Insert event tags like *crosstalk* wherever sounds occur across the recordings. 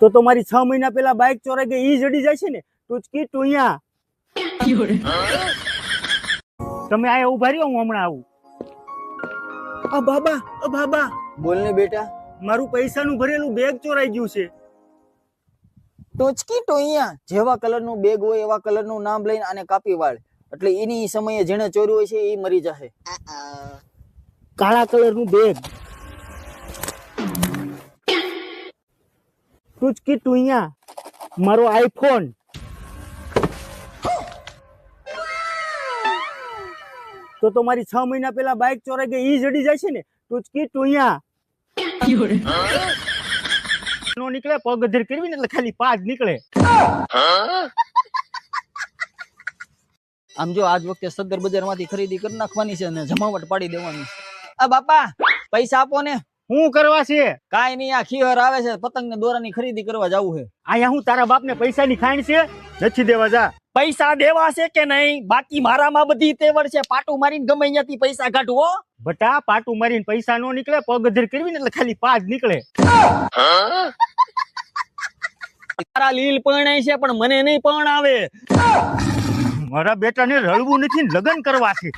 તો તો મારી છ મહિના પેલા બાઇક ચોરાઈ ગઈ ઈ જડી જાય છે ને? ટૂચકી ટુયા તમે આ ઊભા રહ્યો હું હમણાં આવું. આ બાબા આ બાબા. બોલ ને બેટા. મારું પૈસાનું ભરેલું બેગ ચોરાઈ ગયું છે. ટોચકી ટોઈયા જેવા કલરનું બેગ હોય એવા કલરનું નામ લઈને આને કાપી વાળ. એટલે એની સમયે જેને ચોર્યું હોય છે એ મરી જશે કાળા કલરનું બેગ ટૂચકી ટુયા મારો આઈફોન. તો તો મારી છ મહિના પહેલા બાઇક ચોરાઈ ગઈ, ઈ જડી જાય છે ને. ટૂચકી ટુયા નો નીકળે, પગ અધેર કરવી ને એટલે ખાલી પાજ નીકળે. આમ જો આજ વખતે સદર બજારમાંથી ખરીદી કરી નાખવાની છે અને જમાવટ પાડી દેવાની આ બાપા, પૈસા આપો ને. શું કરવા છે? કાંઈ નહીં આ ખીહર આવે છે. પતંગ ને દોરા ની ખરીદી કરવા જવું છે. અહીંયા હું તારા બાપને પૈસાની ખાણ છે? નથી દેવા જા. પૈસા દેવા છે કે નહીં? બાકી મારામાં બધી તેવડ છે. પાટું મારીને ગમે અહીંયાથી પૈસા કાઢવો હો. બટા પાટું મારીને પૈસા નો નીકળે પગધર કરવી ને એટલે ખાલી પાજ નીકળે. તારા લીલ પરણાય છે પણ મને નહીં પણ આવે મારા બેટાને રળવું નથી લગ્ન કરવા છે.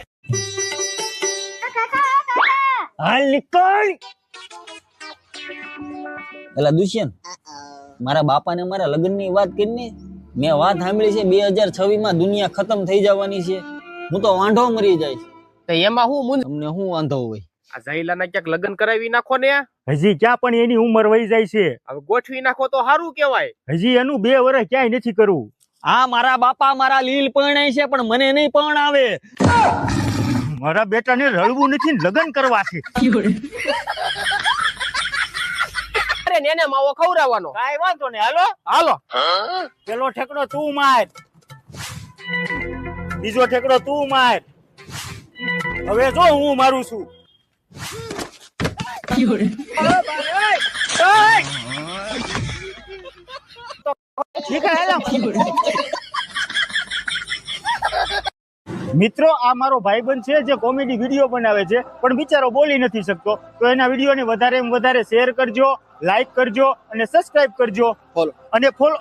હાલ નીકળ. એલા દુષ્યંત મારા બાપાને મારા લગ્નની વાત કરીને મેં વાત સાંભળી છે બે હજાર છવ્વીસમાં દુનિયા ખતમ થઈ જવાની છે. હું તો વાંઢો મરી જાય તો એમાં હું મુંજ તમને હું વાંધો હોય? આ ઝાઈલાના ક્યાંક લગ્ન કરાવી નાખો ને હજી ક્યાં પણ એની ઉંમર વહી જાય છે. હવે ગોઠવી નાખો તો સારું કેવાય હજી એનું બે વર્ષ ક્યાંય નથી કરવું. હા મારા બાપા મારા લીલ પરણાય છે પણ મને નહીં પણ આવે મારા બેટાને રળવું નથી લગ્ન કરવા છે. *laughs* અરે ને એને માવો ખવડાવવાનો. કાંઈ વાંધો ને હાલો? હાલો. પેલો ઠેકડો તું માર. બીજો ઠેકડો તું માર. હવે જો હું મારું છું. *laughs* *laughs* ઠીક હે, હાલો. મિત્રો આ મારો ભાઈબંધ છે જે કોમેડી વીડિયો બનાવે છે પણ બિચારો બોલી નથી શકતો. તો એના વિડીયોને વધારે વધારે શેર કરજો લાઈક કરજો અને સબસ્ક્રાઇબ કરજો. ફોલો અને ફોલો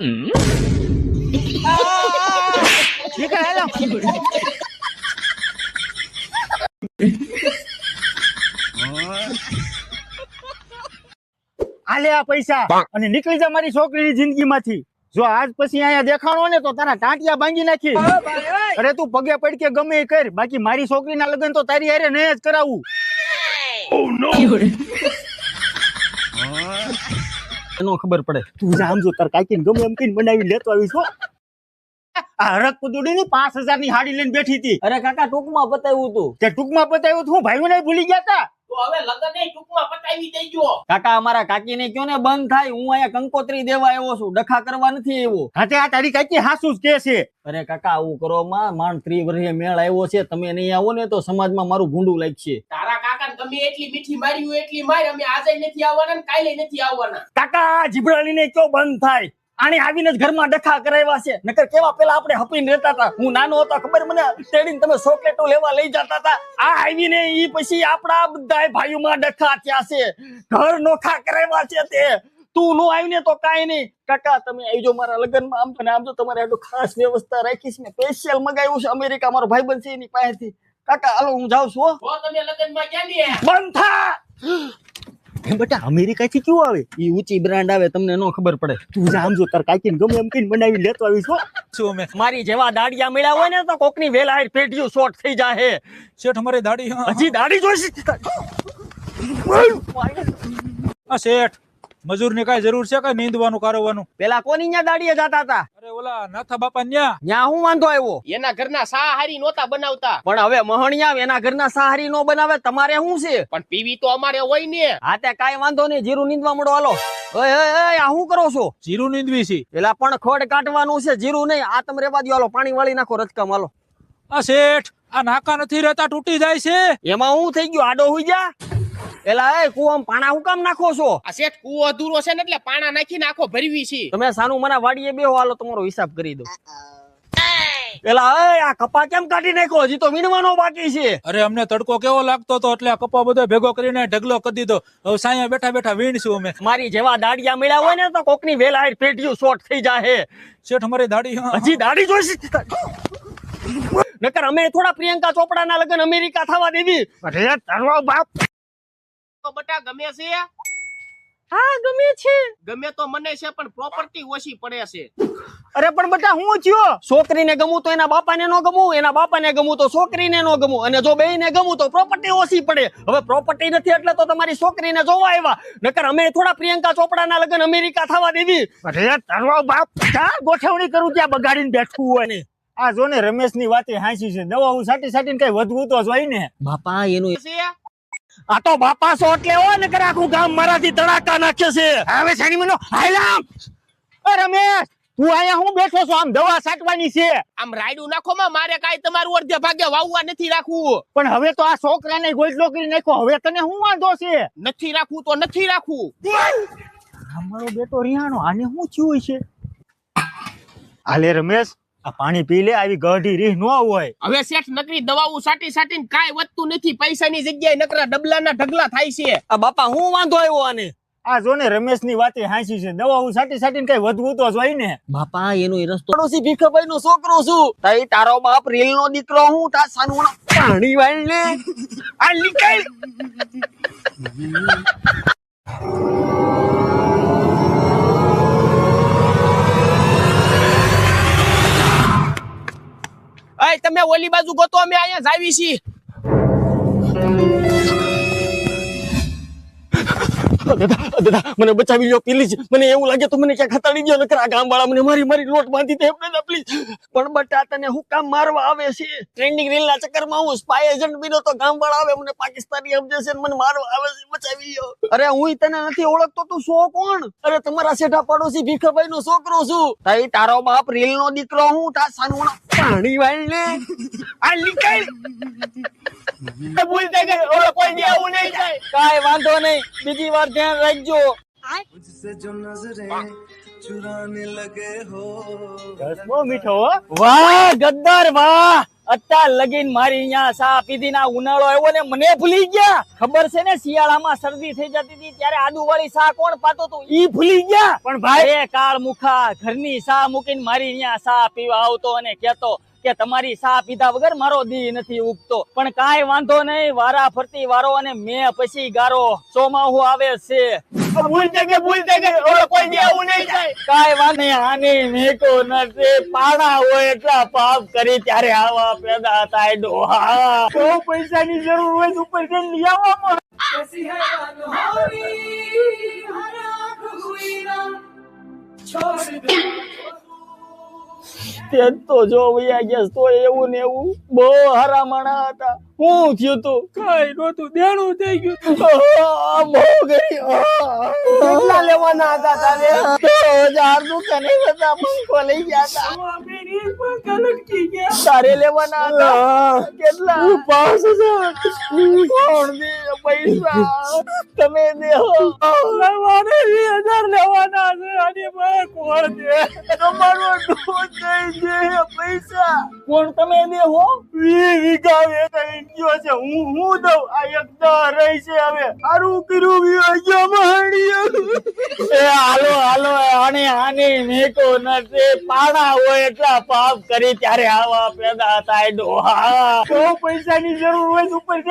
આલે આ પૈસા. અને નીકળી જા મારી છોકરીની જિંદગીમાંથી. જો આજ પછી અહીંયા દેખાણો ને તો તારા ટાંટિયા ભાંગી નાખી અરે તું પગે પડ કે ગમે કર. બાકી મારી છોકરીના લગ્ન તો તારી હારે નહીં જ કરાવું. એનો ખબર પડે. તું જા આમ જો તાર કાકી ગમે એમ કઈ બનાવી લેતો આવી છો આ હરક પુદુડી ની પાંચ હજારની હાડી લઈને બેઠી હતી. અરે કાકા ટૂંકમાં બતાવ્યું તું. તે ટૂંકમાં બતાવ્યું તું હું ભાઈઓ ને ભૂલી ગયા તા. તો હવે લગન એ ટૂંકમાં પતાવી દેજો. કાકા અમારા કાકીને કયો ને બંધ થાય? હું અહીંયા કંકોત્રી દેવા આવ્યો છું. ડખા કરવા નથી આવ્યો. હાથે આ તારી કાકી હાસુ જ કે છે. અરે કાકા આવું કરો માં માંડ ત્રી વર્ષે મેળ આવ્યો છે. તમે નહીં આવો ને તો સમાજમાં મારું ભૂંડું લાગશે. તારા કાકા તમે એટલી મીઠી મારી એટલી મારી. અમે આજે નથી આવવાના ને કાલે નથી આવવાના. કાકા જીભડાલીને કયો બંધ થાય? આને આવીને જ ઘરમાં ડખા કરાવ્યા છે. નકર કેવા પેલા આપણે હપીને રહેતા હતા? હું નાનો હતો ખબર મને? તેડીને તમે ચોકલેટો લેવા લઈ જતા હતા. આ આવીને ઈ પછી આપણા બધા ભાઈઓમાં ડખા થયા છે. ઘર નોખા કરાવ્યા છે તે. તું નો આવીને તો કાઈ નહીં. કાકા તમે આવજો મારા લગ્નમાં. આમ તને આમ તો તમારે આટલું ખાસ વ્યવસ્થા રાખીશ મેં સ્પેશિયલ મગાવ્યું છે અમેરિકા મારો ભાઈબંધ છે એની પાસેથી. કાકા હાલો હું જાઉં છું બંધ થા! એ બેટા અમેરિકા થી કેવું આવે? ઈ ઊંચી બ્રાન્ડ આવે તમને નો ખબર પડે. તું જામ જો તાર કાકીને ગમે એમ કહીને બનાવી લેતો આવીશું શું મે મારી જેવા દાડિયા મળ્યા હોય ને તો કોકની વેલાય પેઢીઓ શોર્ટ થઈ જાહે. શેઠ અમારી દાડી હા. હજી દાડી જોઈશે? શેઠ. મજૂરની કાંઈ જરૂર છે કે નીંદવાનું કારવાનું પેલા કોની ન્યા દાડીએ જતા હતા? અરે ઓલા નાથા બાપા ન્યા. ન્યા હું વાંધો આવ્યો? એના ઘરના સાહારી નોતા બનાવતા. પણ હવે મહણિયા એના ઘરના સાહારી નો બનાવે તમારે શું છે? પણ પીવી તો અમારે હોય ને. હા તે કાંઈ વાંધો નહીં જીરું નીંદવા મળો હાલો. ઓય ઓય ઓય આ શું કરો છો? જીરું નીંદવી છે. પેલા પણ ખોડ કાઢવાનું છે જીરું નહીં આ તમે રેવા દો હાલો પાણી વાળી નાખો રચકામ હાલો. આ શેઠ આ નાકા નથી રહેતા તૂટી જાય છે. એમાં હું થઈ ગયું આડો હોઈ જા. પેલા એ કુવામાં પાણા હું કામ નાખો છો? આ શેઠ કુવો અધૂરો છે ને એટલે પાણા નાખી નાખો ભરવી છે. તમે સાનું મને વાડીએ બેહો હાલો તમારો હિસાબ કરી દો એલા એ આ કપા કેમ કાઢી નાખ્યો? હજી તો વીણવાનો બાકી છે. અરે અમને તડકો કેવો લાગતો હતો એટલે આ કપા બધો ભેગો કરીને ઢગલો કરી દીધો. હવે સાયા બેઠા બેઠા વીણશું અમે. મારી જેવા દાડિયા મળ્યા હોય ને તો કોકની વેલાઈટ પેટીયું શોર્ટ થઈ જાહે. શેઠ અમારી દાડી. હજી દાડી જોઈશે? નકર અમે થોડા પ્રિયંકા ચોપડાના લગ્ન અમેરિકા થવા દેવી. અરે તારો બાપ તો બટા ગમે છે? હા ગમે છે. ગમે તો મને છે પણ પ્રોપર્ટી ઓછી પડે છે. અરે પણ બટા હું થયો? છોકરીને ગમું તો એના બાપાને નો ગમું એના બાપાને ગમું તો છોકરીને નો ગમું અને જો બેયને ગમું તો પ્રોપર્ટી ઓછી પડે. હવે પ્રોપર્ટી નથી એટલે તો તમારી છોકરીને જોવા આવ્યા. નકર અમે થોડા પ્રિયંકા ચોપડાના લગ્ન અમેરિકા થવા દેવી. અરે તારો બાપ ક્યાં ગોઠવણી કરું ત્યાં બગાડીને બેઠું હોય ને? આ જો ને રમેશની વાતે હાંસી છે. દવા હું સાટી સાટીને કઈ વધવું તો જોઈ ને. બાપા એનું છે? આ તો બાપા સો લેવો ને નકર આખું ગામ મારાથી તડાકા નાખે છે. હવે સાની મનો? હાયલામ! અ રમેશ તું અહીંયા હું બેઠો છું? આમ દવા સાટવાની છે. આમ રાયડું નાખો માં મારે કાઈ તમારું અડધે ભાગે વાવવા નથી રાખવું. પણ હવે તો આ છોકરાને ગોઈટલો કરી નાખ્યો. હવે તને શું વાંધો છે? નથી રાખવું તો નથી રાખવું. અમારો બેટો રિહાણો આને શું થયું છે? હાલે રમેશ આ પાણી પી લે આવી ગઢી રીહ ન હોય. હવે શેઠ નકરી દવાઓ સાટી સાટીને કાંઈ વધતું નથી. પૈસાની જગ્યાએ નકરા ડબલાના ઢગલા થાય છે. આ બાપા હું વાંધો આવ્યો આને? આ જો ને રમેશની વાતે હાંસી છે. દવાઓ સાટી સાટીને કઈ વધવું તો જોઈ ને. બાપા એનો એ રસ્તો પડોશી ભીખાભાઈ નો છોકરો છું. તઈ તારો બાપ રીલ નો દીકરો હું તાર સાનું પાણી વાળ લે આ નીકળ. તમે ઓલી બાજુ ગોતો અમે અહીંયા જાવી છીએ મને બચાવી લો પ્લીઝ મને એવું લાગે તો મને ક્યાંક હતાડી દો નકર આ ગામ વાળા મને મારી મારી લોટ બાંધી દે દાદા પ્લીઝ પણ બટા તને હું કામ મારવા આવે છે? ટ્રેન્ડિંગ રીલ ના ચક્કરમાં હું સ્પાય એજન્ટ બીનો તો ગામ વાળા આવે, મને પાકિસ્તાની સમજે છે મને મારવા આવે છે, બચાવી લો અરે, હું તને નથી ઓળખતો, તું સો કોણ? અરે, તમારા શેઠા પડોશી ભીખાભાઈ નો છોકરો છું. તઈ, તારો બાપ રીલ નો દીકરો હું તા સાનું પાણી વાળ લે. આ નીકળ. ભૂલ થઈ ગઈ, ઓલો કોઈ દી આવું નહીં થાય. કાઈ વાંધો નહીં. બીજી વાર ધ્યાન રાખજો. चुराने लगे हो રસ બહુ મીઠો હો વાહ ગદ્દાર વાહ અત્યાર લગીન મારી અહીંયા સા પીધી ના ઉનાળો આવ્યો ને મને ભૂલી ગયા ખબર છે ને શિયાળામાં શરદી થઈ જતી હતી ત્યારે આદુ વાળી સા કોણ પાતો તું ઈ ભૂલી ગયા પણ ભાઈ એ કાળ મુખા ઘરની સા મૂકીને મારી અહીંયા સા પીવા આવતો અને કેતો કે તમારી સા પીધા વગર મારો દી નથી ઉગતો પણ કાંઈ વાંધો નહીં વારા ફરતી વારો અને મેં પછી ગારો ચોમાહુ આવે છે ભૂલ થઈ ગઈ ભૂલ થઈ ગઈ ઓલો કોઈ દી આવું નહીં થાય કાંઈ વાંધો નહીં, આની મેકો નથી. પાડા હોય એટલા પાપ કરી ત્યારે આવા પેદા થાય. ડોહા. તો પૈસાની જરૂર હોય તો જઈને લઈ આવો તે તો જો વૈયા ગયા તો એવું ને એવું. બહુ હરામણા હતા. હું થયો તો? કઈ નતું દેણું થઈ ગયું બહુ ગઈ કેટલા લેવાના હતા તારે? હજારનું કને હતા પંખો લઈ ગયા હતા? તારે લેવાના હતા? કેટલા? પાંચ હજાર. કોણ દે પૈસા? તમે દેહો. લેવાને વીસ હજાર લેવાના છે. અને મારે કોણ દે તમારો દૂધ દઈ દે પૈસા. કોણ તમે દેહો? વી વીઘા વેચાઈ ગયો છે. હું હું દઉં. આ એક રહી છે હવે. હારું કર્યું ગયો. અહીંયા એ હાલો હાલો આને આને નીકો નથી. પાણા હોય એટલા પાપ કરી ત્યારે આવા પેદા થાય. ડોહા. તો પૈસાની જરૂર હોય ઉપર